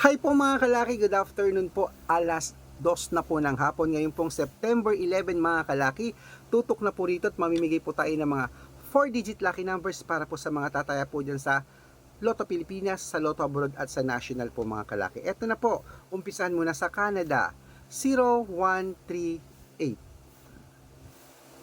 Hi po mga kalaki, good afternoon po. Alas dos na po ng hapon. Ngayon pong September 11 mga kalaki. Tutok na po rito at mamimigay po tayo ng mga 4-digit lucky numbers para po sa mga tataya po dyan sa Lotto Pilipinas, sa Lotto Abroad at sa National po mga kalaki. Ito na po, umpisahan muna sa Canada, 0138.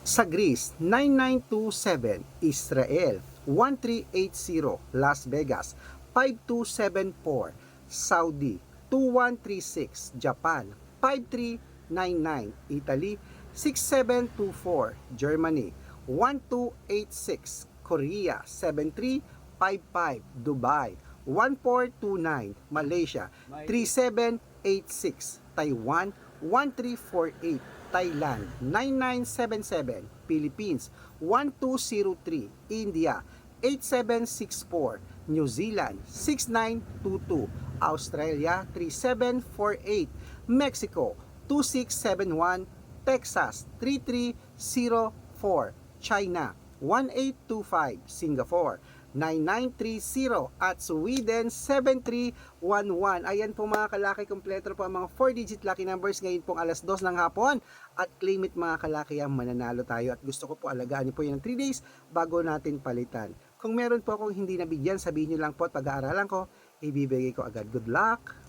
Sa Greece, 9927. Israel, 1380. Las Vegas, 5274. Saudi, 2136. Japan, 5399. Italy, 6724. Germany, 1286. Korea, 7355. Dubai, 1429. Malaysia, 3786. Taiwan, 1348. Thailand 9977, Philippines 1203, India 8764, New Zealand 6922, Australia 3748, Mexico 2671, Texas 3304, China 1825, Singapore 9930 at Sweden 7311. Ayan po mga kalaki, kompleto po ang mga 4-digit lucky numbers ngayon pong alas 2 ng hapon. At claim it mga kalaki ang mananalo tayo. At gusto ko po alagaan niyo po yan ng 3 days bago natin palitan. Kung meron po akong hindi nabigyan, sabihin niyo lang po pag-aaralan ko, ibibigay ko agad. Good luck!